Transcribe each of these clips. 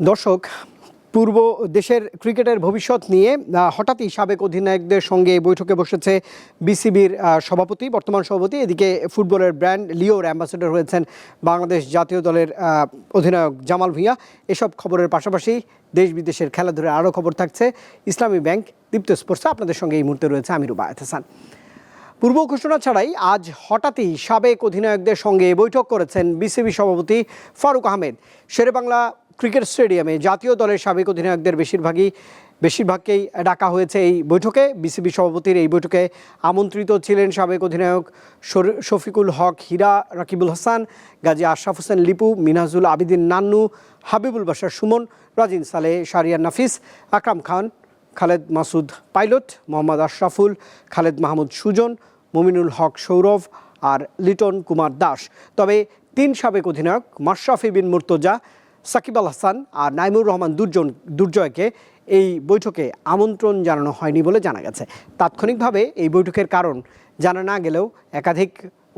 দর্শক, পূর্ব দেশের ক্রিকেটের ভবিষ্যৎ নিয়ে হঠাৎই সাবেক অধিনায়কদের সঙ্গে বৈঠকে বসেছে বিসিবির সভাপতি, বর্তমান সভাপতি। এদিকে ফুটবলের ব্র্যান্ড লিওর অ্যাম্বাসেডর হয়েছেন বাংলাদেশ জাতীয় দলের অধিনায়ক জামাল ভুঁইয়া। এসব খবরের পাশাপাশি দেশ বিদেশের খেলাধুলার আরও খবর থাকছে ইসলামী ব্যাংক, দীপ্ত স্পোর্টসে। আপনাদের সঙ্গে এই মুহূর্তে রয়েছে বায়াত হাসান পূর্ব ঘোষণা ছাড়াই আজ হঠাৎই সাবেক অধিনায়কদের সঙ্গে বৈঠক করেছেন বিসিবি সভাপতি ফারুক আহমেদ। শেরেবাংলা ক্রিকেট স্টেডিয়ামে জাতীয় দলের সাবেক অধিনায়কদের বেশিরভাগই, বেশিরভাগকেই ডাকা হয়েছে এই বৈঠকে। বিসিবি সভাপতির এই বৈঠকে আমন্ত্রিত ছিলেন সাবেক অধিনায়ক শফিকুল হক, হীরা, রাকিবুল হাসান, গাজী আশরাফ হোসেন, লিপু, মিনাজুল আবিদিন, নান্নু, হাবিবুল বাশার সুমন, রাজিন সালে শারিয়ার নাফিস, আকরাম খান, খালেদ মাসুদ পাইলট, মোহাম্মদ আশরাফুল, খালেদ মাহমুদ সুজন, মুমিনুল হক সৌরভ আর লিটন কুমার দাস। তবে তিন সাবেক অধিনায়ক মাশরাফি বিন মুর্তজা সাকিব আল হাসান আর নাইমুর রহমান দুর্জন, দুর্জয়কে এই বৈঠকে আমন্ত্রণ জানানো হয়নি বলে জানা গেছে। তাৎক্ষণিকভাবে এই বৈঠকের কারণ জানা না গেলেও একাধিক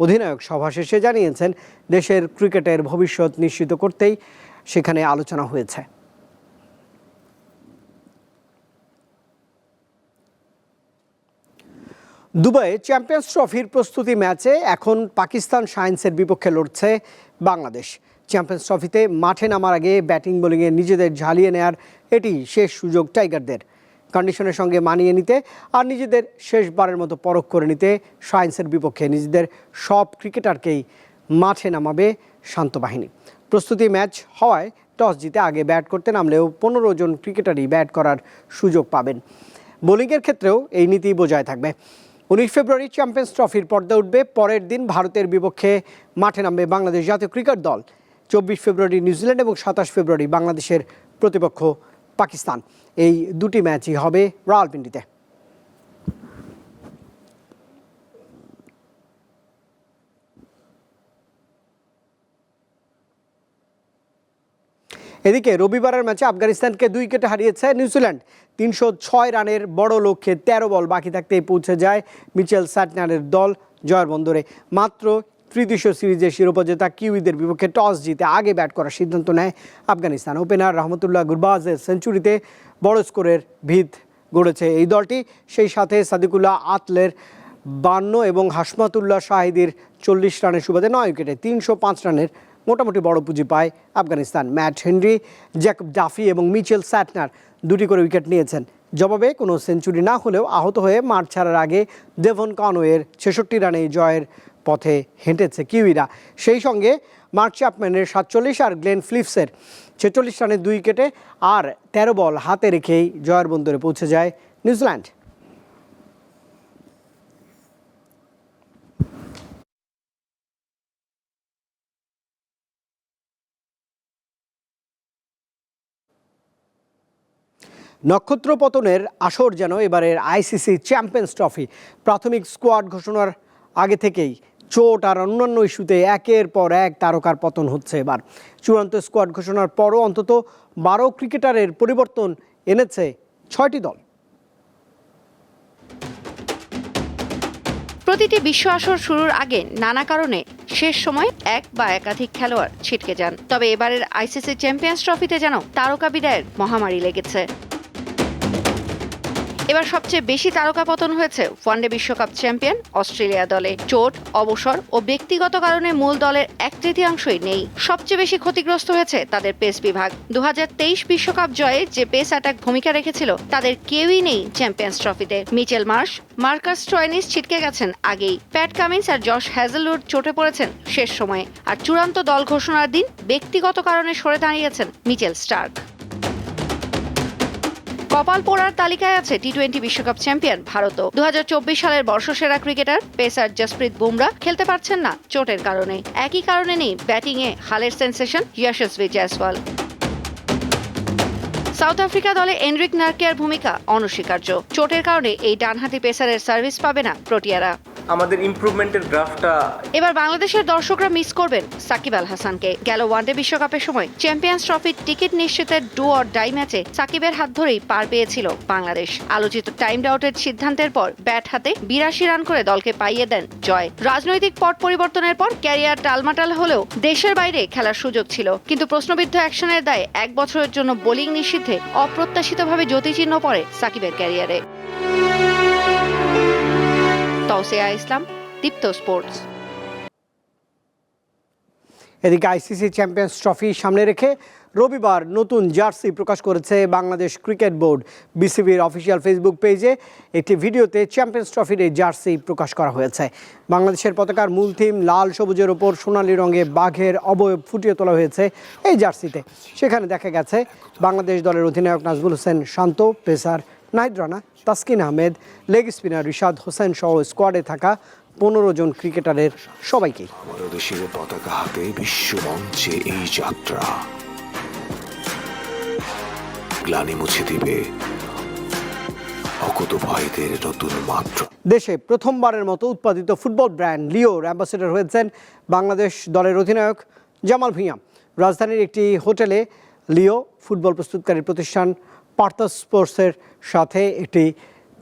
অধিনায়ক সভা শেষে জানিয়েছেন, দেশের ক্রিকেটের ভবিষ্যৎ নিশ্চিত করতেই সেখানে আলোচনা হয়েছে। দুবাইয়ে চ্যাম্পিয়ন্স ট্রফির প্রস্তুতি ম্যাচে এখন পাকিস্তান সায়েন্সের বিপক্ষে লড়ছে বাংলাদেশ। চ্যাম্পিয়ন্স ট্রফিতে মাঠে নামার আগে ব্যাটিং বোলিংয়ে নিজেদের ঝালিয়ে নেয়ার এটি শেষ সুযোগ টাইগারদের। কন্ডিশনের সঙ্গে মানিয়ে নিতে আর নিজেদের শেষবারের মতো পরখ করে নিতে সায়েন্সের বিপক্ষে নিজেদের সব ক্রিকেটারকেই মাঠে নামাবে শান্ত বাহিনী। প্রস্তুতি ম্যাচ হওয়ায় টস জিতে আগে ব্যাট করতে নামলেও পনেরো জন ক্রিকেটারই ব্যাট করার সুযোগ পাবেন। বোলিংয়ের ক্ষেত্রেও এই নীতি বজায় থাকবে। উনিশ ফেব্রুয়ারি চ্যাম্পিয়ন্স ট্রফির পর্দা উঠবে। পরের দিন ভারতের বিপক্ষে মাঠে নামবে বাংলাদেশ জাতীয় ক্রিকেট দল। চব্বিশ ফেব্রুয়ারি নিউজিল্যান্ড এবং সাতাশ ফেব্রুয়ারি বাংলাদেশের প্রতিপক্ষ পাকিস্তান। এই দুটি ম্যাচই হবে রাওয়ালপিন্ডিতে। এদিকে রবিবারের ম্যাচে আফগানিস্তানকে দুই উইকেটে হারিয়েছে নিউজিল্যান্ড। তিনশো ছয় রানের বড় লক্ষ্যে তেরো বল বাকি থাকতেই পৌঁছে যায় মিচেল স্যাটনারের দল জয়ের বন্দরে মাত্র তৃতীয় সিরিজের শিরোপা জেতা কিউইদের বিপক্ষে টস জিতে আগে ব্যাট করার সিদ্ধান্ত নেয় আফগানিস্তান। ওপেনার রহমতুল্লাহ গুরবাজের সেঞ্চুরিতে বড় স্কোরের ভিত গড়েছে এই দলটি। সেই সাথে সাদিকুল্লাহ আতলের বান্ন এবং হাসমাতুল্লাহ শাহিদির চল্লিশ রানের সুবাদে নয় উইকেটে তিনশো পাঁচ রানের মোটামুটি বড় পুঁজি পায় Afghanistan. Matt Henry Jacob Duffy এবং মিচেল স্যাটনার দুটি করে উইকেট নিয়েছেন। জবাবে কোনো সেঞ্চুরি না হলেও আহত হয়ে মাঠ ছাড়ার আগে দেভন কনওয়ের ছেষট্টি রানে জয়ের পথে হেঁটেছে কিউইরা। সেই সঙ্গে মার্ক চ্যাপম্যানের সাতচল্লিশ আর গ্লেন ফ্লিপসের ছেচল্লিশ রানে দুই উইকেটে আর তেরো বল হাতে রেখেই জয়ের বন্দরে পৌঁছে যায় নিউজিল্যান্ড। নক্ষত্র পতনের আসর যেন এবারের আইসিসি চ্যাম্পিয়ন্স ট্রফি। প্রাথমিক স্কোয়াড ঘোষণার আগে থেকেই চোট আর অন্যান্য ইস্যুতে একের পর এক তারকার পতন হচ্ছে এবার। চূড়ান্ত স্কোয়াড ঘোষণার পরও অন্তত বারো ক্রিকেটারের পরিবর্তন এনেছে ছয়টি দল। প্রতিটি বিশ্ব আসর শুরুর আগে নানা কারণে শেষ সময় এক বা একাধিক খেলোয়াড় ছিটকে যান। তবে এবারের আইসিসি চ্যাম্পিয়ন্স ট্রফিতে যেন তারকা বিদায়ের মহামারী লেগেছে। এবার সবচেয়ে বেশি তারকা পতন হয়েছে ওয়ানডে বিশ্বকাপ চ্যাম্পিয়ন অস্ট্রেলিয়া দলে। চোট, অবসর ও ব্যক্তিগত কারণে মূল দলের এক তৃতীয়াংশই নেই। সবচেয়ে বেশি ক্ষতিগ্রস্ত হয়েছে তাদের পেস বিভাগ। দু বিশ্বকাপ জয়ে যে পেস অ্যাটাক ভূমিকা রেখেছিল, তাদের কেউই নেই চ্যাম্পিয়ন্স ট্রফিতে। মিচেল মার্শ, মার্কাস ট্রয়নিস ছিটকে গেছেন আগেই। প্যাট কামিন্স আর জশ হ্যাজেলউড চোটে পড়েছেন শেষ সময়ে। আর চূড়ান্ত দল ঘোষণার দিন ব্যক্তিগত কারণে সরে দাঁড়িয়েছেন মিচেল স্টার্ক। কপাল পোড়ার তালিকায় আছে টি টোয়েন্টি বিশ্বকাপ চ্যাম্পিয়ন ভারতও দু হাজার চব্বিশ সালের বর্ষসেরা ক্রিকেটার পেসার জসপ্রীত বুমরা খেলতে পারছেন না চোটের কারণে। একই কারণে নেই ব্যাটিংয়ে হালের sensation Yashasvi Jaiswal. South Africa দলে এনরিক নার্কিয়ার ভূমিকা অনস্বীকার্য। চোটের কারণে এই ডানহাতি পেসারের সার্ভিস পাবে না প্রোটিয়ারা। আমাদের ইমপ্রুভমেন্টের গ্রাফটা এবার বাংলাদেশের দর্শকরা মিস করবেন সাকিব আল হাসানকে। গেল ওয়ানডে বিশ্বকাপের সময় চ্যাম্পিয়ন্স ট্রফির টিকিট নিশ্চিতের ডু অর ডাই ম্যাচে সাকিবের হাত ধরেই পার পেয়েছিল বাংলাদেশ। আলোচিত টাইম আউটের সিদ্ধান্তের পর ব্যাট হাতে বিরাশি রান করে দলকে পাইয়ে দেন জয়। রাজনৈতিক পট পরিবর্তনের পর ক্যারিয়ার টালমাটাল হলেও দেশের বাইরে খেলার সুযোগ ছিল। কিন্তু প্রশ্নবিদ্ধ অ্যাকশনের দায়ে এক বছরের জন্য বোলিং নিষিদ্ধে অপ্রত্যাশিতভাবে জ্যোতিচিহ্ন পড়ে সাকিবের ক্যারিয়ারে। তৌসিয়া ইসলাম দীপ্ত স্পোর্টস এদিকে আইসিসি চ্যাম্পিয়ন্স ট্রফি সামনে রেখে রবিবার নতুন জার্সি প্রকাশ করেছে বাংলাদেশ ক্রিকেট বোর্ড, বিসিবির অফিসিয়াল ফেসবুক পেজে। একটি ভিডিওতে চ্যাম্পিয়ন্স ট্রফির এই জার্সি প্রকাশ করা হয়েছে। বাংলাদেশের পতাকার মূল থিম লাল সবুজের ওপর সোনালী রঙে বাঘের অবয়ব ফুটিয়ে তোলা হয়েছে এই জার্সিতে। সেখানে দেখা গেছে বাংলাদেশ দলের অধিনায়ক Najmul Hossain Shanto, pacer Nahid Rana Taskin Ahmed leg spinner Rishad Hossain সহ স্কোয়াডে থাকা পনেরো জন ক্রিকেটারের আমাদের দেশের পতাকা হাতে বিশ্ব মঞ্চে এই যাত্রা। গ্লানি মুছে দিবে অকুত নতুন মাত্রা। দেশে প্রথমবারের মতো উৎপাদিত ফুটবল ব্র্যান্ড লিওর অ্যাম্বাসেডর হয়েছেন বাংলাদেশ দলের অধিনায়ক জামাল ভুঁইয়া। রাজধানীর একটি হোটেলে লিও ফুটবল প্রস্তুতকারী প্রতিষ্ঠান পার্থাস স্পোর্টসের সাথে একটি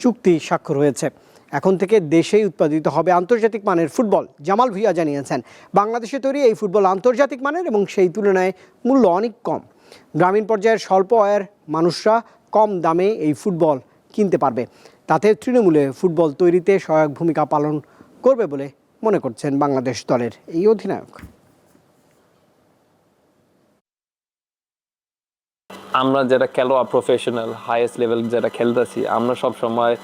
চুক্তি স্বাক্ষর হয়েছে। এখন থেকে দেশেই উৎপাদিত হবে আন্তর্জাতিক মানের ফুটবল, জামাল ভুঁইয়া জানিয়েছেন। বাংলাদেশে তৈরি এই ফুটবল আন্তর্জাতিক মানের এবং সেই তুলনায় মূল্য অনেক কম। গ্রামীণ পর্যায়ের স্বল্প আয়ের মানুষরা কম দামে এই ফুটবল কিনতে পারবে। তাতে তৃণমূলে ফুটবল তৈরিতে সহায়ক ভূমিকা পালন করবে বলে মনে করছেন বাংলাদেশ দলের এই অধিনায়ক। আমরা যারা খেলোয়া প্রফেশনাল হাইয়েস্ট লেভেল যারা খেলতেছি, আমরা সব সময়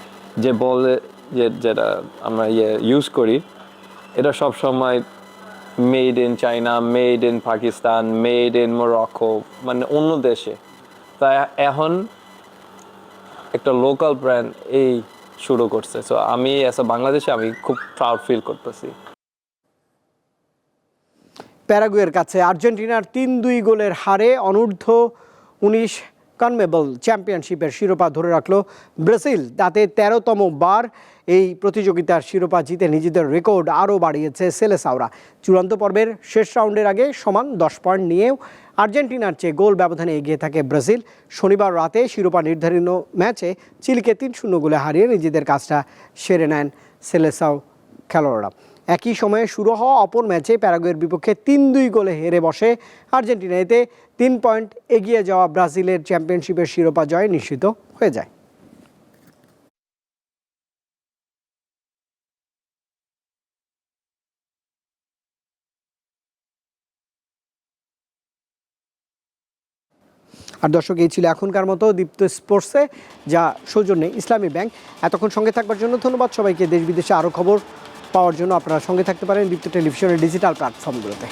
যে বলে যে যেটা আমরা ইয়ে ইউজ করি, এটা সব সময় made in China made in Pakistan made in Morocco মানে অন্য দেশে। তাই এখন একটা লোকাল ব্র্যান্ড এই শুরু করছে। সো আমি এসে বাংলাদেশে আমি খুব প্রাউড ফিল করতেছি। প্যারাগুয়ের কাছে আর্জেন্টিনার তিন দুই গোলের হারে অনূর্ধ্ব উনিশ কনমেবল চ্যাম্পিয়নশিপের শিরোপা ধরে রাখল ব্রাজিল। তাতে তেরোতম বার এই প্রতিযোগিতার শিরোপা জিতে নিজেদের রেকর্ড আরও বাড়িয়েছে সেলেসাওরা। চূড়ান্ত পর্বের শেষ রাউন্ডের আগে সমান দশ পয়েন্ট নিয়েও আর্জেন্টিনার চেয়ে গোল ব্যবধানে এগিয়ে থাকে ব্রাজিল। শনিবার রাতে শিরোপা নির্ধারিত ম্যাচে চিলিকে তিন শূন্য গোলে হারিয়ে নিজেদের কাজটা সেরে নেন সেলেসাও। খেলোয়াড়রা। একই সময়ে শুরু হওয়া অপর ম্যাচে প্যারাগুয়ের বিপক্ষে তিন দুই গোলে হেরে বসে আর্জেন্টিনা। এতে তিন পয়েন্ট এগিয়ে যাওয়া ব্রাজিলের চ্যাম্পিয়নশিপের শিরোপা জয় নিশ্চিত হয়ে যায়। আর দর্শক, এই ছিল এখনকার মতো দীপ্ত স্পোর্টসে, যা সৌজন্যে ইসলামী ব্যাংক। এতক্ষণ সঙ্গে থাকবার জন্য ধন্যবাদ সবাইকে। দেশ বিদেশে আরও খবর পাওয়ার জন্য আপনারা সঙ্গে থাকতে পারেন দীপ্ত টেলিভিশনের ডিজিটাল প্ল্যাটফর্মগুলোতে।